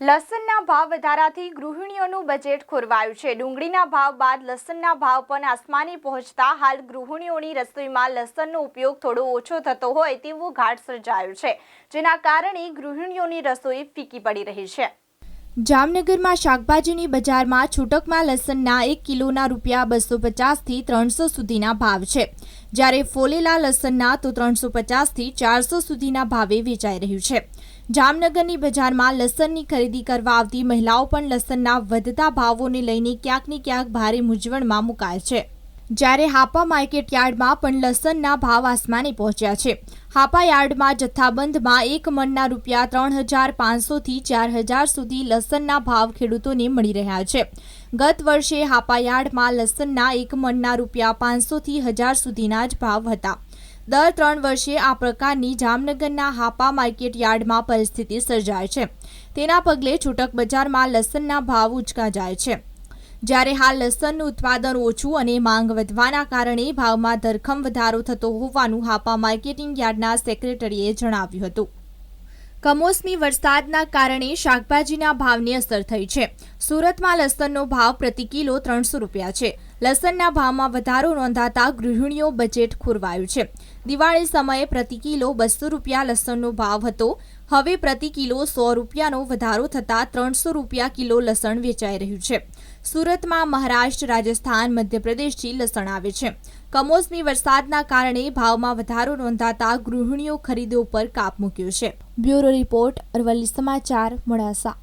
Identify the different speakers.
Speaker 1: લસણના ભાવ વધારાથી ગૃહિણીઓનું બજેટ ખોરવાયું છે. ડુંગળીના ભાવ બાદ લસણના ભાવ પણ આસમાની પહોંચતા હાલ ગૃહિણીઓની રસોઈમાં લસણનો ઉપયોગ થોડો ઓછો થતો હોય તેવું ઘાટ સર્જાયું છે, જેના કારણે ગૃહિણીઓની રસોઈ ફીકી પડી રહી છે.
Speaker 2: જામનગરમાં શાકભાજીની બજારમાં છૂટકમાં લસણના એક કિલોના રૂપિયા બસો પચાસથી ત્રણસો સુધીના ભાવ છે. જ્યારે ફોલેલા લસણના તો ત્રણસો પચાસથી ચારસો સુધીના ભાવે વેચાઈ રહ્યું છે. જામનગરની બજારમાં લસણની ખરીદી કરવા આવતી મહિલાઓ પણ લસણના વધતા ભાવોને લઈને ક્યાંક ને ક્યાંક ભારે મૂંઝવણમાં મુકાય છે. જ્યારે હાપા માર્કેટ યાર્ડમાં પણ લસણના ભાવ આસમાને પહોંચ્યા છે. હાપા યાર્ડમાં જથ્થાબંધમાં એક મણના રૂપિયા ત્રણ હજાર પાંચસોથી ચાર હજાર સુધી લસણના ભાવ ખેડૂતોને મળી રહ્યા છે. ગત વર્ષે હાપા યાર્ડમાં લસણના એક મણના રૂપિયા પાંચસોથી હજાર સુધીના જ ભાવ હતા. દર ત્રણ વર્ષે આ પ્રકારની જામનગરના હાપા માર્કેટ યાર્ડમાં પરિસ્થિતિ સર્જાય છે. તેના પગલે છૂટક બજારમાં લસણના ભાવ ઉંચકા જાય છે. જ્યારે હાલ લસણનું ઉત્પાદન ઓછું અને માંગ વધવાના કારણે ભાવમાં ધરખમ વધારો થતો હોવાનું હાપા માર્કેટિંગ યાર્ડના સેક્રેટરીએ જણાવ્યું હતું. કમોસમી વરસાદના કારણે શાકભાજીના ભાવની અસર થઈ છે. સુરતમાં લસણનો ભાવ પ્રતિ કિલો ત્રણસો રૂપિયા છે. લસણના ભાવમાં વધારો નોંધાતા ગૃહિણીઓ બજેટ ખોરવાયું છે. દિવાળી સમયે પ્રતિ કિલો બસો રૂપિયા લસણનો ભાવ હતો. હવે પ્રતિ કિલો સો રૂપિયાનો વધારો થતાં ત્રણસો રૂપિયા કિલો લસણ વેચાઈ રહ્યું છે. સુરતમાં મહારાષ્ટ્ર, રાજસ્થાન, મધ્યપ્રદેશથી લસણ આવે છે. કમોસમી વરસાદના કારણે ભાવમાં વધારો નોંધાતા ગૃહિણીઓ ખરીદો પર કાપ મૂક્યો છે. બ્યુરો રિપોર્ટ અરવલ્લી સમાચાર મોડાસા.